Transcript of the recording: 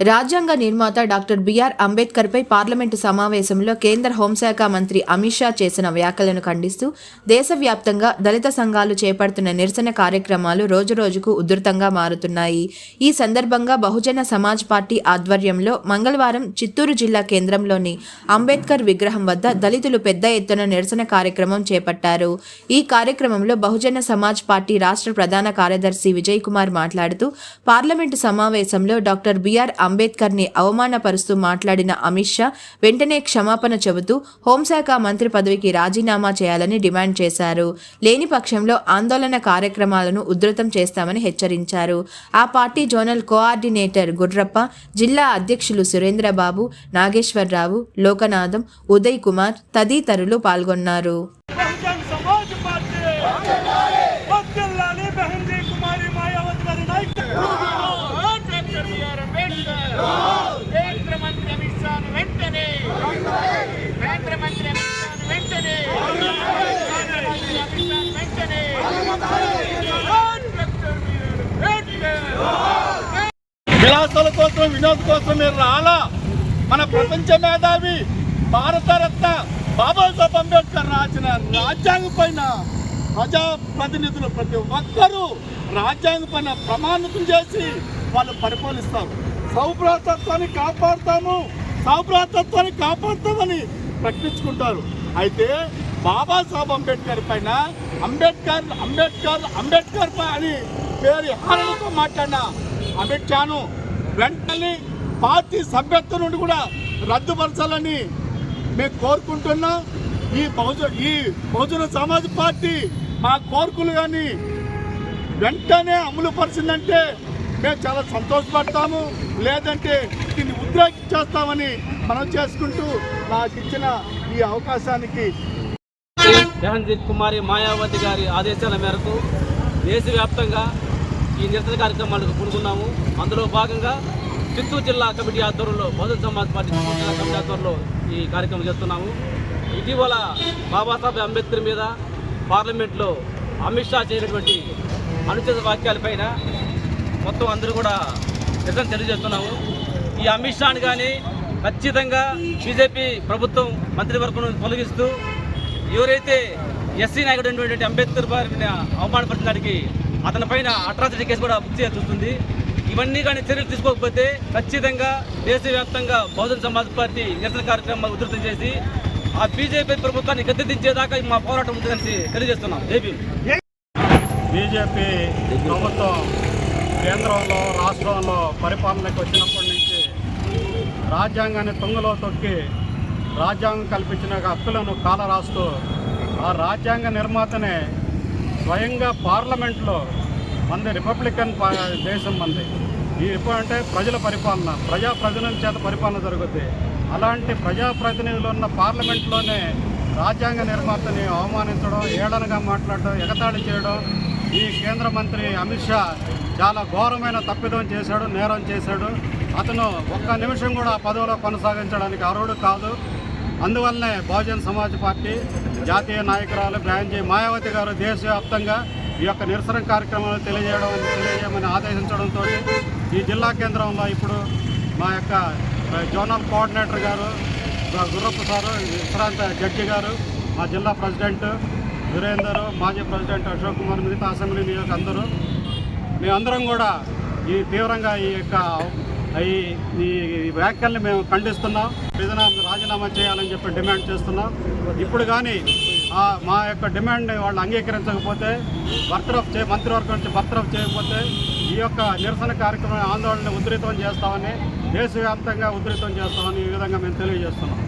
రాజ్యాంగ నిర్మాత doctor BR అంబేద్కర్పై parliament సమావేశంలో కేంద్ర హోంశాఖ మంత్రి అమిత్ షా చేసిన వ్యాఖ్యలను ఖండిస్తూ దేశవ్యాప్తంగా దళిత సంఘాలు చేపడుతున్న నిరసన కార్యక్రమాలు రోజురోజుకు ఉధృతంగా మారుతున్నాయి. ఈ సందర్భంగా బహుజన సమాజ్ పార్టీ ఆధ్వర్యంలో మంగళవారం చిత్తూరు జిల్లా కేంద్రంలోని అంబేద్కర్ విగ్రహం వద్ద దళితులు పెద్ద ఎత్తున నిరసన కార్యక్రమం చేపట్టారు. ఈ కార్యక్రమంలో బహుజన సమాజ్ పార్టీ రాష్ట్ర ప్రధాన కార్యదర్శి విజయ్ కుమార్ మాట్లాడుతూ పార్లమెంటు సమావేశంలో డాక్టర్ బిఆర్ అంబేద్కర్ని అవమానపరుస్తూ మాట్లాడిన అమిత్ షా వెంటనే క్షమాపణ చెబుతూ హోంశాఖ మంత్రి పదవికి రాజీనామా చేయాలని డిమాండ్ చేశారు. లేని పక్షంలో ఆందోళన కార్యక్రమాలను ఉధృతం చేస్తామని హెచ్చరించారు. ఆ పార్టీ జోనల్ కోఆర్డినేటర్ గుడ్రప్ప జిల్లా అధ్యక్షులు సురేంద్రబాబు నాగేశ్వరరావు లోకనాథం ఉదయ్ కుమార్ తదితరులు పాల్గొన్నారు బహుజన్ సమాజ్ పార్టీ వర్ధిల్లాలి బెహంజీ కుమారి మాయావతి గారి నాయకత్వం డాక్టర్ బిఆర్ అంబేద్కర్ కేంద్ర మంత్రి అమిత్ షాను వెంటనే కేంద్ర మంత్రి అమిత్ షాను వెంటనే కేంద్ర మంత్రి అమిత్ షాను వెంటనే డాక్టర్ బిఆర్ అంబేద్కర్ విలాసాల కోసం వినోద్ కోసం మీరు రాలా? మన ప్రపంచ మేధావి భారతరత్న బాబాసాహెబ్ అంబేద్కర్ రాసిన రాజ్యాంగం పైన ప్రజాప్రతినిధులు ప్రతి ఒక్కరూ రాజ్యాంగం పైన ప్రమాణితం చేసి వాళ్ళు పరిపాలిస్తారు. సౌభ్రాతత్వాన్ని కాపాడుతాము. సౌభ్రాతత్వాన్ని కాపాడుతామని ప్రకటించుకుంటారు. అయితే బాబాసాహెబ్ అంబేద్కర్ పైన అంబేద్కర్ అంబేద్కర్ అంబేద్కర్ పై అని పేరు హారణతో మాట్లాడిన అమిత్ షాను వెంటనే పార్టీ సభ్యత్వం నుండి కూడా రద్దుపరచాలని మేము కోరుకుంటున్నాం. ఈ బహుజన ఈ బహుజన సమాజ్ పార్టీ మా కోరికలు కానీ వెంటనే అమలు పరిచిందంటే మేము చాలా సంతోషపడతాము. లేదంటే దీన్ని ఉద్రేకించేస్తామని మనం చేసుకుంటూ నాకు ఇచ్చిన ఈ అవకాశానికి జహన్దీప్ కుమారి మాయావతి గారి ఆదేశాల మేరకు దేశవ్యాప్తంగా ఈ నిరసన కార్యక్రమాలకు పూనుకున్నాము. అందులో భాగంగా చిత్తూరు జిల్లా కమిటీ ఆధ్వర్యంలో బహుజన సమాజ్ పార్టీ చిత్తూరు జిల్లా కమిటీ ఆధ్వర్యంలో ఈ కార్యక్రమం చేస్తున్నాము. ఇటీవల బాబాసాహెబ్ అంబేద్కర్ మీద పార్లమెంట్లో అమిత్ షా చేయనటువంటి అనుచిత వాక్యాలపైన మొత్తం అందరూ కూడా నిజం తెలియజేస్తున్నాము. ఈ అమిత్ షాని కానీ ఖచ్చితంగా బీజేపీ ప్రభుత్వం మంత్రివర్గం తొలగిస్తూ ఎవరైతే ఎస్సీ నాయకుడు అయినటువంటి అంబేద్కర్ గారిని అవమానపరిచిన దానికి పైన అట్రాసిటీ కేసు కూడా బుక్ చేస్తుంది ఇవన్నీ కానీ చర్యలు తీసుకోకపోతే ఖచ్చితంగా దేశవ్యాప్తంగా బహుజన సమాజ్ పార్టీ నిరసన కార్యక్రమాలు ఉధృతం చేసి ఆ బీజేపీ ప్రభుత్వాన్ని గద్దెదించేదాకా మా పోరాటం ఉంటుందని తెలియజేస్తున్నాం. జైపీ బీజేపీ ప్రభుత్వం కేంద్రంలో రాష్ట్రంలో పరిపాలనకు వచ్చినప్పటి నుంచి రాజ్యాంగాన్ని తుంగలో తొక్కి రాజ్యాంగం కల్పించిన హక్కులను కాలరాస్తూ ఆ రాజ్యాంగ నిర్మాతనే స్వయంగా పార్లమెంట్లో మంది రిపబ్లికన్ దేశం మంది. ఈ ఎప్పుడు అంటే ప్రజల పరిపాలన ప్రజాప్రతినిధుల చేత పరిపాలన జరుగుతుంది అలాంటి ప్రజాప్రతినిధులు ఉన్న పార్లమెంట్లోనే రాజ్యాంగ నిర్మాతని అవమానించడం ఏడనగా మాట్లాడడం ఎగతాళి చేయడం ఈ కేంద్ర మంత్రి అమిత్ షా చాలా ఘోరమైన తప్పిదం చేశాడు నేరం చేశాడు. అతను ఒక్క నిమిషం కూడా ఆ పదవిలో కొనసాగించడానికి అర్హుడు కాదు. అందువల్లనే బహుజన్ సమాజ్ పార్టీ జాతీయ నాయకురాలు బ్రాంజీ మాయావతి గారు దేశవ్యాప్తంగా ఈ యొక్క నిరసన కార్యక్రమాలు తెలియజేయడం తెలియజేయమని ఆదేశించడంతో ఈ జిల్లా కేంద్రంలో ఇప్పుడు మా యొక్క జోనల్ కోఆర్డినేటర్ గారు గుర్రప్ప సారు విశ్రాంత జడ్జి గారు మా జిల్లా ప్రెసిడెంట్ వీరేందర్ మాజీ ప్రెసిడెంట్ అశోక్ కుమార్ మిగతా అసెంబ్లీ నియోజక అందరూ మేమందరం కూడా ఈ తీవ్రంగా ఈ యొక్క ఈ ఈ వ్యాఖ్యల్ని మేము ఖండిస్తున్నాం. ఏదైనా రాజీనామా చేయాలని చెప్పి డిమాండ్ చేస్తున్నాం. ఇప్పుడు కానీ మా యొక్క డిమాండ్ని వాళ్ళు అంగీకరించకపోతే బర్తరఫ్ చే మంత్రివర్గం నుంచి బర్తరఫ్ చేయకపోతే ఈ యొక్క నిరసన కార్యక్రమం ఆందోళన ఉధృతం చేస్తామని దేశవ్యాప్తంగా ఉధృతం చేస్తామని ఈ విధంగా మేము తెలియజేస్తున్నాం.